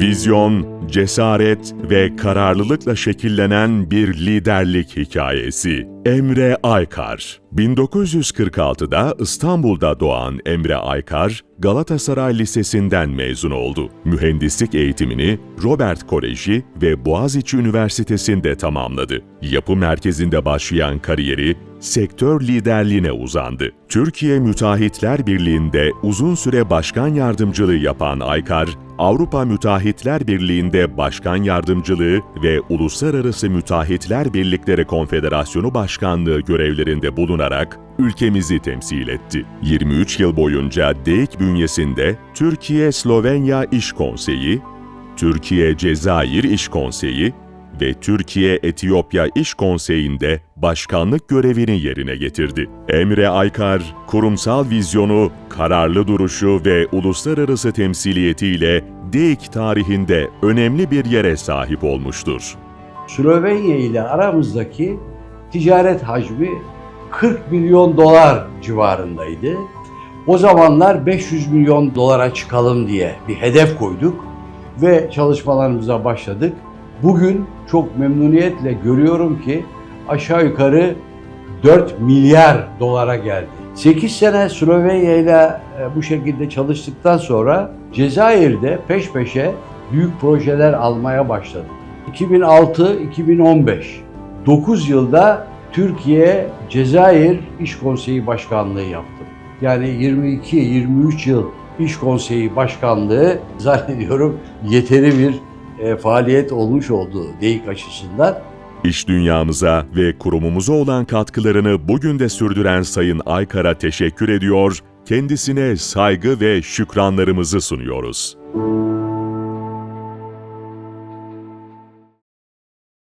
Vizyon, cesaret ve kararlılıkla şekillenen bir liderlik hikayesi. Emre Aykar 1946'da İstanbul'da doğan Emre Aykar, Galatasaray Lisesi'nden mezun oldu. Mühendislik eğitimini Robert Koleji ve Boğaziçi Üniversitesi'nde tamamladı. Yapı merkezinde başlayan kariyeri sektör liderliğine uzandı. Türkiye Müteahhitler Birliği'nde uzun süre başkan yardımcılığı yapan Aykar, Avrupa Müteahhitler Birliği'nde başkan yardımcılığı ve Uluslararası Müteahhitler Birlikleri Konfederasyonu Başkanlığı görevlerinde bulunarak ülkemizi temsil etti. 23 yıl boyunca DEİK bünyesinde Türkiye-Slovenya İş Konseyi, Türkiye-Cezayir İş Konseyi ve Türkiye-Etiyopya İş Konseyi'nde başkanlık görevini yerine getirdi. Emre Aykar, kurumsal vizyonu, kararlı duruşu ve uluslararası temsiliyetiyle DEİK tarihinde önemli bir yere sahip olmuştur. Slovenya ile aramızdaki ticaret hacmi 40 milyon dolar civarındaydı. O zamanlar 500 milyon dolara çıkalım diye bir hedef koyduk ve çalışmalarımıza başladık. Bugün çok memnuniyetle görüyorum ki aşağı yukarı 4 milyar dolara geldi. 8 sene Slovenya ile e, bu şekilde çalıştıktan sonra Cezayir'de peş peşe büyük projeler almaya başladık. 2006-2015 9 yılda Türkiye Cezayir İş Konseyi Başkanlığı yaptım. Yani 22-23 yıl İş Konseyi Başkanlığı zannediyorum yeteri bir e, faaliyet olmuş oldu DEİK açısından. İş dünyamıza ve kurumumuza olan katkılarını bugün de sürdüren Sayın Aykar'a teşekkür ediyor, kendisine saygı ve şükranlarımızı sunuyoruz.